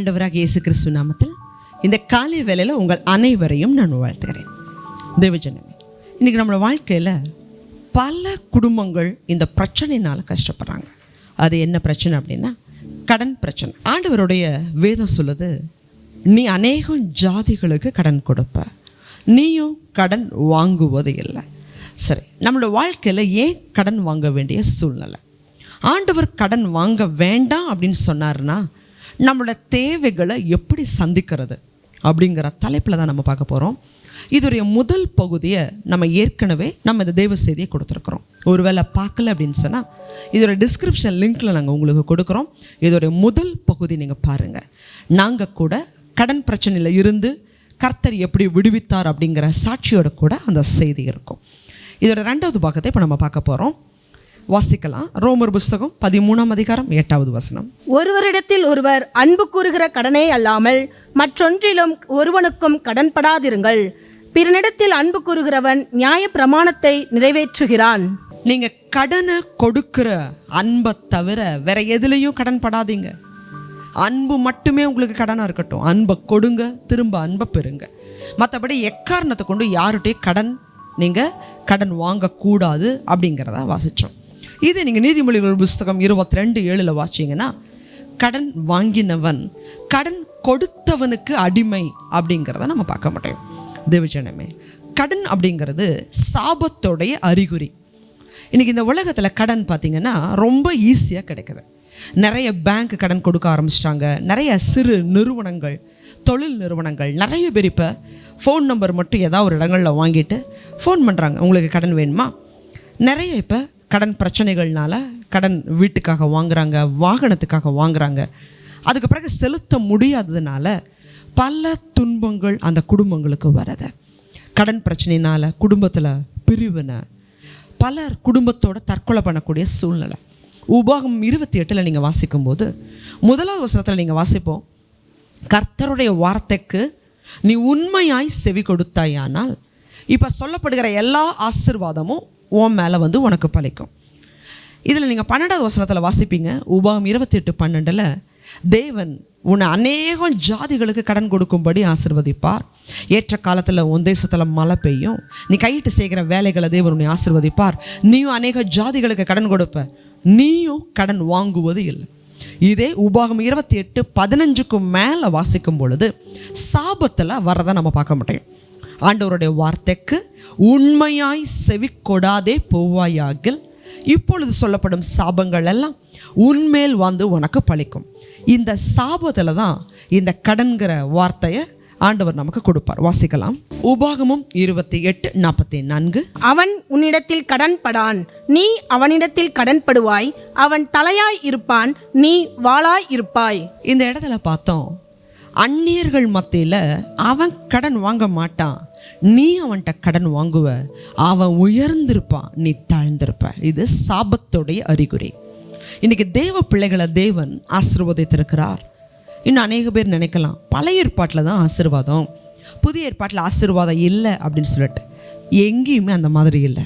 ஆண்டவராக இயேசு கிறிஸ்து நாமத்தில் இந்த காலை வேலையில் உங்கள் அனைவரையும் நான் வாழ்த்துகிறேன். தேவஜனமே இன்றைக்கி நம்மளோட வாழ்க்கையில் பல குடும்பங்கள் இந்த பிரச்சனையினால் கஷ்டப்படுறாங்க. அது என்ன பிரச்சனை அப்படின்னா கடன் பிரச்சனை. ஆண்டவருடைய வேதம் சொல்லுது நீ அநேகம் ஜாதிகளுக்கு கடன் கொடுப்ப. நீயும் கடன் வாங்குவது இல்லை. சரி நம்மளோட வாழ்க்கையில் ஏன் கடன் வாங்க வேண்டிய சூழ்நிலை? ஆண்டவர் கடன் வாங்க வேண்டாம் அப்படின்னு சொன்னார்னா நம்மளோட தேவைகளை எப்படி சந்திக்கிறது அப்படிங்கிற தலைப்பில் தான் நம்ம பார்க்க போகிறோம் இதோடைய முதல் பகுதியை நம்ம ஏற்கனவே நம்ம இந்த தெய்வ செய்தியை கொடுத்துருக்குறோம். ஒருவேளை பார்க்கல அப்படின்னு சொன்னால் இதோட டிஸ்கிரிப்ஷன் லிங்க்கில் நாங்கள் உங்களுக்கு கொடுக்குறோம். இதோடைய முதல் பகுதி நீங்கள் பாருங்கள் நாங்கள் கூட கடன் பிரச்சனையில் இருந்து கர்த்தர் எப்படி விடுவித்தார் அப்படிங்கிற சாட்சியோட கூட அந்த செய்தி இருக்கும். இதோட ரெண்டாவது பாகத்தை இப்போ நம்ம பார்க்க போகிறோம் வாசிக்கலாம். ரோமர் புஸ்தகம் பதிமூணாம் அதிகாரம் எட்டாவது வசனம். ஒருவரிடத்தில் ஒருவர் அன்பு கூறுகிற கடனே அல்லாமல் மற்றொன்றிலும் ஒருவனுக்கும் கடன்படாதிருங்கள் பிறனிடத்தில் அன்பு கூறுகிறவன் நியாய பிரமாணத்தை நிறைவேற்றுகிறான். நீங்கள் கடனை கொடுக்கிற அன்பை தவிர வேற எதுலேயும் கடன் படாதீங்க. அன்பு மட்டுமே உங்களுக்கு கடனாக இருக்கட்டும். அன்பை கொடுங்க திரும்ப அன்பை பெறுங்க. மற்றபடி எக்காரணத்தை கொண்டு யார்கிட்டையும் கடன் நீங்கள் கடன் வாங்கக்கூடாது அப்படிங்கிறத வாசித்தோம் இது நீங்கள் நீதிமொழிகள் புஸ்தகம் இருபத்தி ரெண்டு ஏழில் வாச்சிங்கன்னா கடன் வாங்கினவன் கடன் கொடுத்தவனுக்கு அடிமை அப்படிங்கிறத நம்ம பார்க்க முடியும் தேவஜனமே கடன் அப்படிங்கிறது சாபத்தோடைய அறிகுறி. இன்றைக்கி இந்த உலகத்தில் கடன் பார்த்திங்கன்னா ரொம்ப ஈஸியாக கிடைக்குது. நிறைய பேங்க் கடன் கொடுக்க ஆரம்பிச்சிட்டாங்க. நிறைய சிறு நிறுவனங்கள் தொழில் நிறுவனங்கள் நிறைய பேர் இப்போ ஃபோன் நம்பர் மட்டும் ஏதாவது ஒரு இடங்களில் வாங்கிட்டு ஃபோன் பண்ணுறாங்க உங்களுக்கு கடன் வேணுமா? நிறைய இப்போ கடன் பிரச்சனைகள்னால கடன் வீட்டுக்காக வாங்குறாங்க வாகனத்துக்காக வாங்குறாங்க. அதுக்கு பிறகு செலுத்த முடியாததுனால பல துன்பங்கள் அந்த குடும்பங்களுக்கு வரது. கடன் பிரச்சனையினால் குடும்பத்தில் பிரிவினை. பலர் குடும்பத்தோட தற்கொலை பண்ணக்கூடிய சூழ்நிலை. உபாகம் இருபத்தி எட்டில் நீங்கள் வாசிக்கும்போது முதலாவது வசனத்தில் நீங்கள் வாசிப்போம். கர்த்தருடைய வார்த்தைக்கு நீ உண்மையாய் செவி கொடுத்தாயானால் இப்போ சொல்லப்படுகிற எல்லா ஆசிர்வாதமும் ஓம் மேலே வந்து உனக்கு பலிக்கும் இதில் நீங்கள் பன்னெண்டாவது வசனத்தில் வாசிப்பீங்க. உபாகம் இருபத்தி எட்டு பன்னெண்டில் தேவன் உன்னை அநேகம் ஜாதிகளுக்கு கடன் கொடுக்கும்படி ஆசிர்வதிப்பார். ஏற்ற காலத்தில் உன் தேசத்தில் மழை பெய்யும். நீ கையிட்டு செய்கிற வேலைகளை தேவன் உன்னை ஆசிர்வதிப்பார். நீயும் அநேக ஜாதிகளுக்கு கடன் கொடுப்ப. நீயும் கடன் வாங்குவது இல்லை. இதே உபாகம் இருபத்தி எட்டு பதினஞ்சுக்கும் மேலே வாசிக்கும் பொழுது சாபத்தில் வரதை நம்ம பார்க்க முடியும். ஆண்டவருடைய வார்த்தைக்கு உண்மையாய் செவி கொடாதே போவாயாகில் இப்பொழுது சொல்லப்படும் சாபங்கள் எல்லாம் உன்மேல் வந்து உனக்கு பழிக்கும். இந்த சாபத்தில் தான் இந்த கடன்கிற வார்த்தையை ஆண்டவர் நமக்கு கொடுப்பார். வாசிக்கலாம். உபாகமும் இருபத்தி எட்டு நாற்பத்தி நான்கு. அவன் உன்னிடத்தில் கடன்படான் நீ அவனிடத்தில் கடன்படுவாய் அவன் தலையாய் இருப்பான் நீ வாளாய் இருப்பாய். இந்த இடத்துல பார்த்தோம் அந்நியர்கள் மத்தியில் அவன் கடன் வாங்க மாட்டான். நீ அவன்கிட்ட கடன் வாங்குவ. அவன் உயர்ந்திருப்பான் நீ தாழ்ந்திருப்ப. இது சாபத்துடைய அறிகுறி. இன்னைக்கு தேவ பிள்ளைகளை தேவன் ஆசிர்வதித்திருக்கிறார். இன்னும் அநேக பேர் நினைக்கலாம் பழைய ஏற்பாட்டில் தான் ஆசீர்வாதம் புதிய ஏற்பாட்டில் ஆசீர்வாதம் இல்லை அப்படின்னு சொல்லிட்டு. எங்கேயுமே அந்த மாதிரி இல்லை.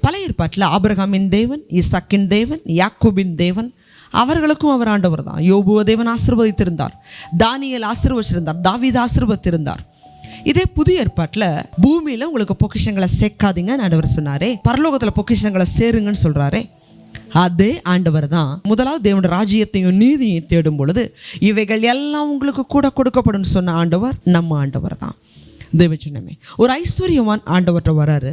பழைய ஏற்பாட்டில் ஆபிரகாமின் தேவன் இசக்கின் தேவன் யாக்கூபின் தேவன் அவர்களுக்கும் அவர் ஆண்டவர் தான். யோபுவ தேவன் ஆசீர்வதித்திருந்தார். தானியல் ஆசீர்வச்சிருந்தார் தாவித ஆசீர்வதித்திருந்தார். இதே புதிய ஏற்பாட்டில் பூமியில் உங்களுக்கு பொக்கிஷங்களை சேர்க்காதீங்கன்னு ஆண்டவர் சொன்னாரே. பரலோகத்தில் பொக்கிஷங்களை சேருங்கன்னு சொல்கிறாரே அதே ஆண்டவர் தான் முதலாவது தேவனோட ராஜ்யத்தையும் நீதியையும் தேடும் பொழுது இவைகள் எல்லாம் உங்களுக்கு கூட கொடுக்கப்படும் சொன்ன ஆண்டவர் நம்ம ஆண்டவர் தான். தேவச்சின்னமே ஒரு ஐஸ்வர்யவான் ஆண்டவர்கிட்ட வராரு.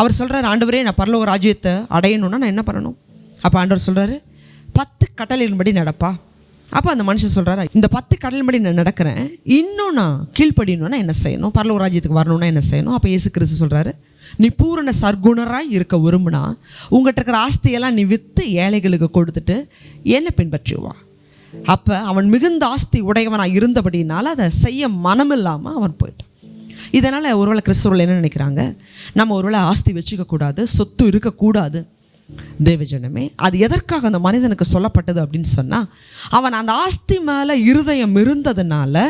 அவர் சொல்கிறார் ஆண்டவரே நான் பரலோக ராஜ்யத்தை அடையணும்னா நான் என்ன பண்ணணும்? அப்போ ஆண்டவர் சொல்கிறாரு பத்து கட்டளையின்படி நடப்பா. அப்போ அந்த மனுஷன் சொல்கிறாரு இந்த பத்து கடலின்படி நான் நடக்கிறேன். இன்னும் நான் கீழ்ப்படியணும்னா என்ன செய்யணும்? பரலூர் ராஜ்யத்துக்கு வரணும்னா என்ன செய்யணும்? அப்போ இயேசு கிறிஸ்து சொல்கிறாரு நீ பூரண சர்க்குணராக இருக்க விரும்புனா உங்கள்கிட்ட இருக்கிற ஆஸ்தியெல்லாம் நீ விற்று ஏழைகளுக்கு கொடுத்துட்டு என்னை பின்பற்றி வா. அப்போ அவன் மிகுந்த ஆஸ்தி உடையவனாக இருந்தபடினால அதை செய்ய மனமில்லாமல் அவன் போயிட்டான். இதனால் ஒருவேளை கிறிஸ்தவர்கள் என்ன நினைக்கிறாங்க? நம்ம ஒருவேளை ஆஸ்தி வச்சுக்கக்கூடாது சொத்து இருக்கக்கூடாது. தேவஜனமே அது எதற்காக அந்த மனிதனுக்கு சொல்லப்பட்டது அப்படின்னு சொன்னால் அவன் அந்த ஆஸ்தி மேலே இருதயம் இருந்ததுனால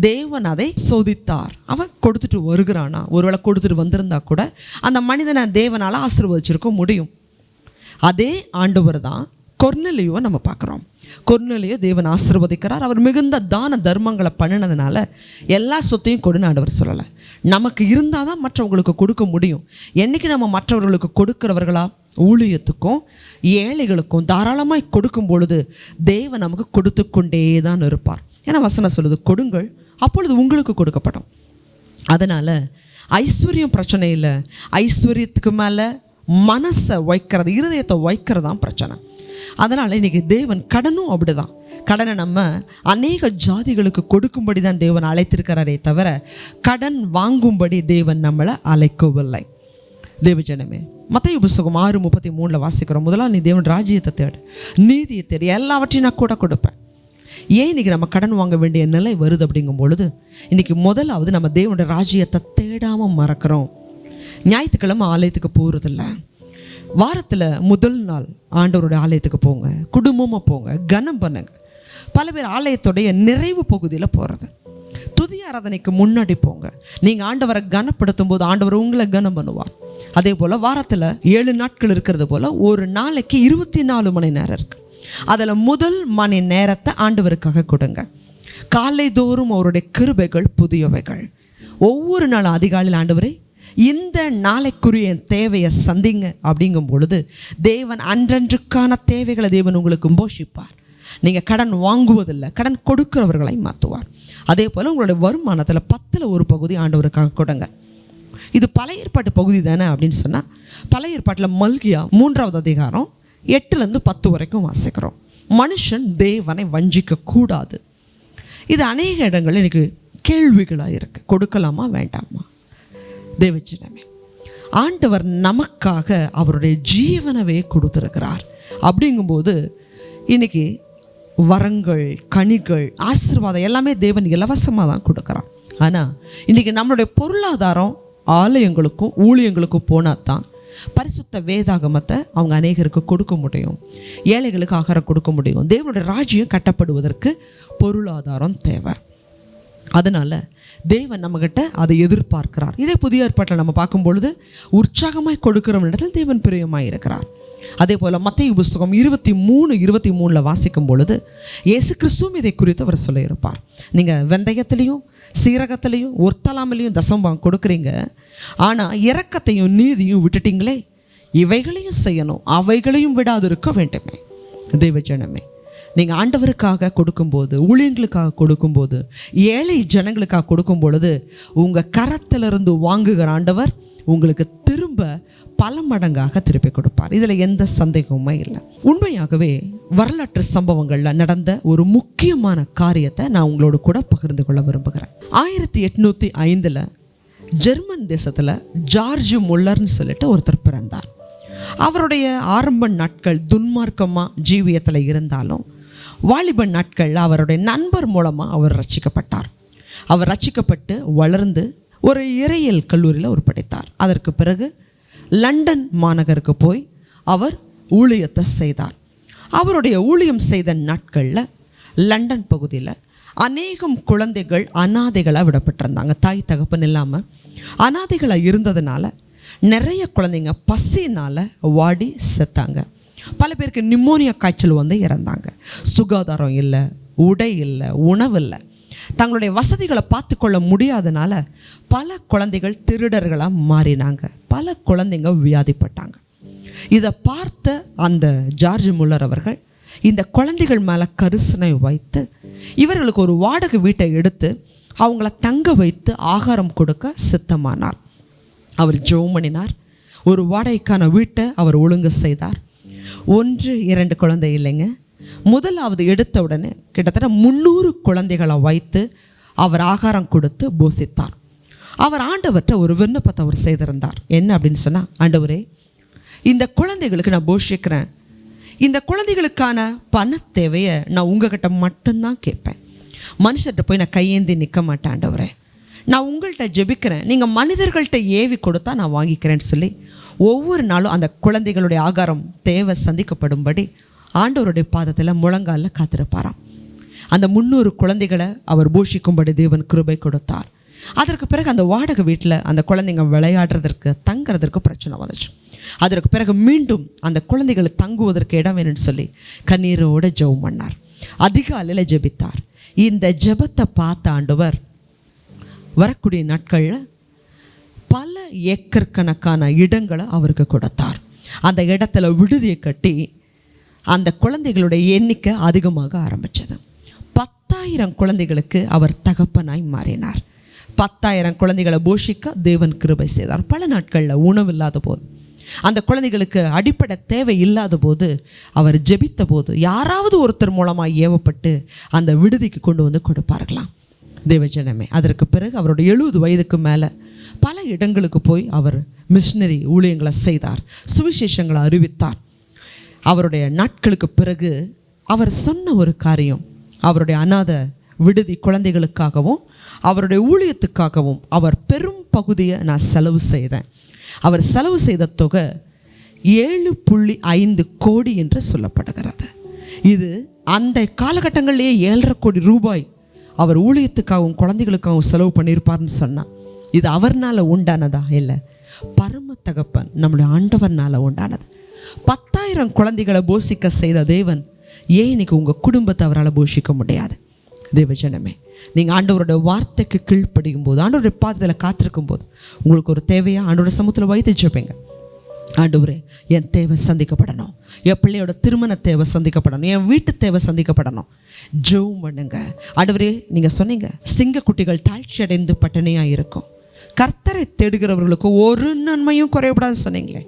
தேவன் அதை சோதித்தார். அவன் கொடுத்துட்டு வருகிறானா? ஒருவேளை கொடுத்துட்டு வந்திருந்தா கூட அந்த மனிதனை தேவனால் ஆசீர்வதிச்சிருக்க முடியும். அதே ஆண்டவர் தான் கொர்னலியோ நம்ம பார்க்குறோம். கொர்நலியை தேவன் ஆசீர்வதிக்கிறார். அவர் மிகுந்த தான தர்மங்களை பண்ணினதுனால எல்லா சொத்தையும் கொடுன்னு ஆண்டவர் சொல்லலை. நமக்கு இருந்தால் தான் மற்றவங்களுக்கு கொடுக்க முடியும். என்னைக்கு நம்ம மற்றவர்களுக்கு கொடுக்கிறவர்களா? ஊழியத்துக்கும் ஏழைகளுக்கும் தாராளமாய் கொடுக்கும் பொழுது தேவன் நமக்கு கொடுத்து கொண்டே தான் இருப்பார். ஏன்னா வசனம் சொல்லுது கொடுங்கள் அப்பொழுது உங்களுக்கு கொடுக்கப்படும். அதனால் ஐஸ்வர்யம் பிரச்சனை இல்லை. ஐஸ்வர்யத்துக்கு மேலே மனசை வைக்கிறது இருதயத்தை வைக்கிறது தான் பிரச்சனை. அதனால் இன்றைக்கி தேவன் கடனும் அப்படிதான். கடனை நம்ம அநேக ஜாதிகளுக்கு கொடுக்கும்படி தான் தேவன் அழைத்திருக்கிறாரே தவிர கடன் வாங்கும்படி தேவன் நம்மளை அழைக்கவில்லை. தேவஜனமே மத்திய புஸ்தகம் ஆறு முப்பத்தி மூணில் வாசிக்கிறோம். முதலாக நீ தேவன் ராஜ்யத்தை தேடு நீதியை தேடு எல்லாவற்றையும் நான் கூட கொடுப்பேன். ஏன் இன்னைக்கு நம்ம கடன் வாங்க வேண்டிய நிலை வருது அப்படிங்கும் பொழுது இன்னைக்கு முதலாவது நம்ம தேவனுடைய ராஜ்யத்தை தேடாமல் மறக்கிறோம். ஞாயிற்றுக்கிழமை ஆலயத்துக்கு போகிறதில்ல வாரத்தில் முதல் நாள் ஆண்டவருடைய ஆலயத்துக்கு போங்க குடும்பமாக போங்க கனம் பண்ணுங்க. பல பேர் ஆலயத்துடைய நிறைவு பகுதியில் போகிறது துதி ஆராதனைக்கு முன்னாடி போங்க. நீங்கள் ஆண்டவரை கனப்படுத்தும் போது ஆண்டவர் உங்களை கனம் பண்ணுவார். அதே போல் வாரத்தில் ஏழு நாட்கள் இருக்கிறது போல் ஒரு நாளைக்கு இருபத்தி நாலு மணி நேரம் இருக்குது அதில் முதல் மணி நேரத்தை ஆண்டவருக்காக கொடுங்க. காலை தோறும் அவருடைய கிருபைகள் புதியவைகள். ஒவ்வொரு நாளும் அதிகாலையில் ஆண்டவரே இந்த நாளைக்குரிய தேவையை சந்திங்க அப்படிங்கும் பொழுது தேவன் அன்றன்றுக்கான தேவைகளை தேவன் உங்களுக்கு போஷிப்பார். நீங்கள் கடன் வாங்குவதில்லை கடன் கொடுக்கிறவர்களை மாற்றுவார் அதே போல் உங்களுடைய வருமானத்தில் பத்தில் ஒரு பகுதி ஆண்டவருக்காக கொடுங்க. இது பழைய ஏற்பாட்டு பகுதி தானே அப்படின்னு சொன்னால் பழைய ஏற்பாட்டில் மல்கியா மூன்றாவது அதிகாரம் எட்டுலேருந்து பத்து வரைக்கும் வாசிக்கிறோம். மனுஷன் தேவனை வஞ்சிக்க கூடாது. இது அநேக இடங்கள் எனக்கு கேள்விகளாக இருக்குது கொடுக்கலாமா வேண்டாமா? தேவச்சிடமே ஆண்டவர் நமக்காக அவருடைய ஜீவனவே கொடுத்துருக்கிறார். அப்படிங்கும்போது இன்றைக்கி வரங்கள் கனிகள் ஆசீர்வாதம் எல்லாமே தேவன் இலவசமாக தான் கொடுக்குறான் ஆனால் இன்றைக்கி நம்மளுடைய பொருளாதாரம் ஆலயங்களுக்கும் ஊழியங்களுக்கும் போனால் தான் பரிசுத்த வேதாகமத்தை அவங்க அநேகருக்கு கொடுக்க முடியும். ஏழைகளுக்கு ஆகாரம் கொடுக்க முடியும். தேவனுடைய ராஜ்யம் கட்டப்படுவதற்கு பொருளாதாரம் தேவை. அதனால் தேவன் நம்மகிட்ட அதை எதிர்பார்க்கிறார். இதே புதிய ஏற்பாட்டில் நம்ம பார்க்கும் பொழுது உற்சாகமாய் கொடுக்கிற இடத்தில் தேவன் பிரியமாக இருக்கிறார் அதே போல் மத்திய புஸ்தகம் இருபத்தி மூணு இருபத்தி மூணில் வாசிக்கும் பொழுது இயேசு கிறிஸ்துவும் இதை குறித்து அவர் சொல்லியிருப்பார். நீங்கள் வெந்தயத்திலையும் சீரகத்திலையும் ஒர்த்தலாமலையும் தசம்பம் கொடுக்குறீங்க. ஆனால் இரக்கத்தையும் நீதியும் விட்டுட்டீங்களே இவைகளையும் செய்யணும். அவைகளையும் விடாது இருக்க வேண்டுமே தெய்வஜனமே நீங்கள் ஆண்டவருக்காக கொடுக்கும்போது ஊழியங்களுக்காக கொடுக்கும்போது ஏழை ஜனங்களுக்காக கொடுக்கும் பொழுது உங்கள் கரத்திலிருந்து வாங்குகிற ஆண்டவர் உங்களுக்கு திரும்ப பல மடங்காக திருப்பி கொடுப்பார். இதில் எந்த சந்தேகமுமே இல்லை. உண்மையாகவே வரலாற்று சம்பவங்களில் நடந்த ஒரு முக்கியமான காரியத்தை நான் உங்களோட கூட பகிர்ந்து கொள்ள விரும்புகிறேன். ஆயிரத்தி எட்நூற்றி ஐந்தில் ஜெர்மன் தேசத்தில் ஜார்ஜ் முல்லர்னு சொல்லிட்டு ஒருத்தர் பிறந்தார். அவருடைய ஆரம்ப நாட்கள் துன்மார்க்கமாக ஜீவியத்தில் இருந்தாலும் வாலிப நாட்கள் அவருடைய நண்பர் மூலமாக அவர் ரட்சிக்கப்பட்டார். அவர் ரட்சிக்கப்பட்டு வளர்ந்து ஒரு இறையியல் கல்லூரியில் அவர் படித்தார். அதற்கு பிறகு லண்டன் மாநகருக்கு போய் அவர் ஊழியத்தை செய்தார். அவருடைய ஊழியம் செய்த நாட்களில் லண்டன் பகுதியில் அநேகம் குழந்தைகள் அனாதைகளாக விடப்பட்டிருந்தாங்க. தாய் தகப்பன் இல்லாமல் அனாதைகளாக இருந்ததுனால நிறைய குழந்தைங்க பசினால் வாடி செத்தாங்க. பல பேருக்கு நிமோனியா காய்ச்சல் வந்து இறந்தாங்க. சுகாதாரம் இல்லை உடை இல்லை உணவு இல்லை. தங்களுடைய வசதிகளை பார்த்துக்கொள்ள முடியாதனால பல குழந்தைகள் திருடர்களாக மாறினாங்க. பல குழந்தைங்க வியாதிப்பட்டாங்க. இதை பார்த்த அந்த ஜார்ஜ் முல்லர் அவர்கள் இந்த குழந்தைகள் மேலே கரிசனை வைத்து இவர்களுக்கு ஒரு வாடகை வீட்டை எடுத்து அவங்கள தங்க வைத்து ஆகாரம் கொடுக்க சித்தமானார். அவர் ஜெபம் பண்ணினார் ஒரு வாடகைக்கான வீட்டை அவர் ஒழுங்கு செய்தார். ஒன்று இரண்டு குழந்தை இல்லைங்க. முதலாவது எடுத்த உடனே கிட்டத்தட்ட முந்நூறு குழந்தைகளை வைத்து அவர் ஆகாரம் கொடுத்து போஷித்தார். அவர் ஆண்டவர்கிட்ட ஒரு விண்ணப்பத்தை அவர் செய்திருந்தார். என்ன அப்படின்னு சொன்னால் ஆண்டவரே இந்த குழந்தைகளுக்கு நான் போஷிக்கிறேன். இந்த குழந்தைகளுக்கான பண தேவையை நான் உங்ககிட்ட மட்டும்தான் கேட்பேன். மனுஷர்கிட்ட போய் நான் கையேந்தி நிற்க மாட்டேன் ஆண்டவரே. நான் உங்கள்கிட்ட ஜெபிக்கிறேன். நீங்கள் மனிதர்கள்ட்ட ஏவி கொடுத்தா நான் வாங்கிக்கிறேன்னு சொல்லி ஒவ்வொரு நாளும் அந்த குழந்தைகளுடைய ஆகாரம் தேவை சந்திக்கப்படும்படி ஆண்டவருடைய பாதத்தில் முழங்காலில் காத்திருப்பாராம். அந்த முந்நூறு குழந்தைகளை அவர் பூஷிக்கும்படி தேவன் கிருபை கொடுத்தார். அதற்கு பிறகு அந்த வாடகை வீட்டில் அந்த குழந்தைங்க விளையாடுறதற்கு தங்குறதற்கு பிரச்சனை வந்துச்சு. அதற்கு பிறகு மீண்டும் அந்த குழந்தைகள் தங்குவதற்கு இடம் வேணும்னு சொல்லி கண்ணீரோட ஜெபம் பண்ணார். அதிகாலையில் ஜெபித்தார். இந்த ஜெபத்தை பார்த்த ஆண்டவர் வரக்கூடிய நாட்களில் பல ஏக்கர் கணக்கான இடங்களை அவருக்கு கொடுத்தார். அந்த இடத்துல விடுதியை கட்டி அந்த குழந்தைகளுடைய எண்ணிக்கை அதிகமாக ஆரம்பித்தது பத்தாயிரம் குழந்தைகளுக்கு அவர் தகப்பனாய் மாறினார். பத்தாயிரம் குழந்தைகளை போஷிக்க தேவன் கிருபை செய்தார். பல நாட்களில் உணவு இல்லாத போது அந்த குழந்தைகளுக்கு அடிப்படை தேவை இல்லாத போது அவர் ஜெபித்த போது யாராவது ஒருத்தர் மூலமாக ஏவப்பட்டு அந்த விடுதிக்கு கொண்டு வந்து கொடுப்பார்களாம். தேவஜனமே அதற்கு பிறகு அவருடைய எழுபது வயதுக்கு மேலே பல இடங்களுக்கு போய் அவர் மிஷினரி ஊழியங்களை செய்தார் சுவிசேஷங்களை அறிவித்தார். அவருடைய நாட்களுக்கு பிறகு அவர் சொன்ன ஒரு காரியம் அவருடைய அநாத விடுதி குழந்தைகளுக்காகவும் அவருடைய ஊழியத்துக்காகவும் அவர் பெரும் பகுதியை நான் செலவு செய்தேன். அவர் செலவு செய்த தொகை ஏழு புள்ளி ஐந்து கோடி என்று சொல்லப்படுகிறது. இது அந்த காலகட்டங்களிலேயே ஏழரை கோடி ரூபாய் அவர் ஊழியத்துக்காகவும் குழந்தைகளுக்காகவும் செலவு பண்ணியிருப்பார்னு சொன்னான் இது அவர்னால உண்டானதா? இல்லை பரம தகப்பன் நம்முடைய ஆண்டவர்னால உண்டானது. பத்தாயிரம் குழந்தைகளை போஷிக்க செய்த தேவன் ஏன் இன்னைக்கு உங்கள் குடும்பத்தை அவரால் போஷிக்க முடியாது? தேவஜனமே நீங்கள் ஆண்டவரோட வார்த்தைக்கு கீழ்ப்படியும் போது ஆண்டவருடைய பாதத்தில் காத்திருக்கும் போது உங்களுக்கு ஒரு தேவையா? ஆண்டோட சமூகத்தில் வைத்து வச்சுப்பீங்க ஆண்டவரே என் தேவை சந்திக்கப்படணும். என் பிள்ளையோட திருமண தேவை சந்திக்கப்படணும். என் வீட்டு தேவை சந்திக்கப்படணும். ஜோம் பண்ணுங்க. ஆண்டவரே நீங்கள் சொன்னீங்க சிங்கக்குட்டிகள் தாழ்ச்சி அடைந்து பட்டினியாக இருக்கும் கர்த்தரை தேடுகிறவர்களுக்கு ஒரு நன்மையும் குறையப்படாதுன்னு சொன்னீங்களே.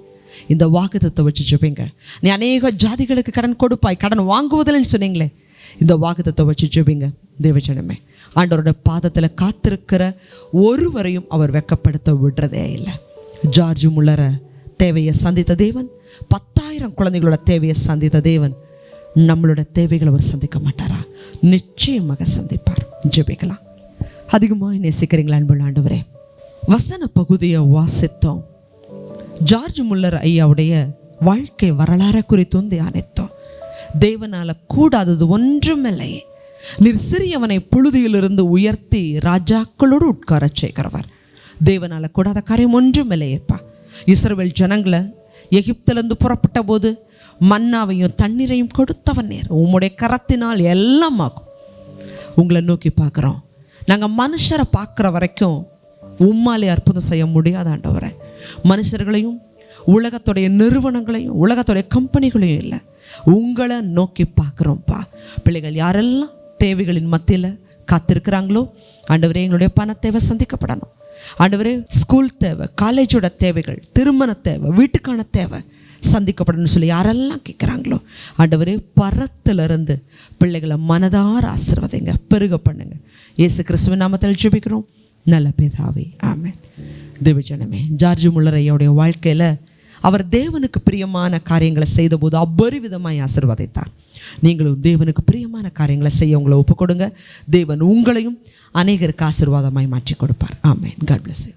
இந்த வாக்குத்தத்தை வச்சு ஜெபிங்க. நீ அநேக ஜாதிகளுக்கு கடன் கொடுப்பாய் கடன் வாங்குவதில்லைன்னு சொன்னீங்களே. இந்த வாக்குத்தத்தை வச்சு ஜெபிங்க. தேவஜனமே ஆண்டவரோட பாதத்தில் காத்திருக்கிற ஒருவரையும் அவர் வெக்கப்படுத்த விடுறதே இல்லை. ஜார்ஜ் முள்ளர தேவையை சந்தித்த தேவன் பத்தாயிரம் குழந்தைகளோட தேவையை சந்தித்த தேவன் நம்மளோட தேவைகளை அவர் சந்திக்க மாட்டாரா? நிச்சயமாக சந்திப்பார். ஜெபிக்கலாம். அதிகமாக நேசிக்கிறீங்களா அன்புள்ள ஆண்டவரே? வசன பகுதியை வாசித்தோம். ஜார்ஜ் முல்லர் ஐயாவுடைய வாழ்க்கை வரலாறை குறித்தும் தியானித்தோம். தேவனால கூடாதது ஒன்றுமில்லை. நீர் சிறியவனை புழுதியிலிருந்து உயர்த்தி ராஜாக்களோடு உட்காரச் செய்கிறவர். தேவனால கூடாத காரியம் ஒன்றும் இல்லையேப்பா இஸ்ரவேல் ஜனங்களை எகிப்திலிருந்து புறப்பட்ட போது மன்னாவையும் தண்ணீரையும் கொடுத்தவன் நேர். உம்முடைய கரத்தினால் எல்லாம் ஆகும் உங்களை நோக்கி பார்க்குறோம். நாங்கள் மனுஷரை பார்க்குற வரைக்கும் உம்மாலே அற்புதம் செய்ய முடியாத ஆண்டவர். மனுஷர்களையும் உலகத்துடைய நிறுவனங்களையும் உலகத்துடைய கம்பெனிகளையும் இல்லை உங்களை நோக்கி பார்க்குறோம்ப்பா. பிள்ளைகள் யாரெல்லாம் தேவைகளின் மத்தியில் காத்திருக்கிறாங்களோ ஆண்டவரே எங்களுடைய பண தேவை சந்திக்கப்படணும். ஆண்டவரே ஸ்கூல் தேவை காலேஜோட தேவைகள் திருமண தேவை வீட்டுக்கான தேவை சந்திக்கப்படணும்னு சொல்லி யாரெல்லாம் கேட்குறாங்களோ ஆண்டவரே பரத்திலிருந்து பிள்ளைகளை மனதார ஆசிர்வதைங்க பெருக பண்ணுங்க. இயேசு கிறிஸ்துவ நாமத்தில் ஜெபிக்கிறோம். நல்ல பேதாவே ஆமேன். தேவஜனமே ஜார்ஜ் முள்ளரையோடைய வாழ்க்கையில் அவர் தேவனுக்கு பிரியமான காரியங்களை செய்தபோது அபரிவிதமாய் ஆசிர்வதித்தார். நீங்களும் தேவனுக்கு பிரியமான காரியங்களை செய்ய உங்களை ஒப்புக் கொடுங்க தேவன் உங்களையும் அநேகருக்கு ஆசீர்வாதமாய் மாற்றி கொடுப்பார். ஆமேன். God bless you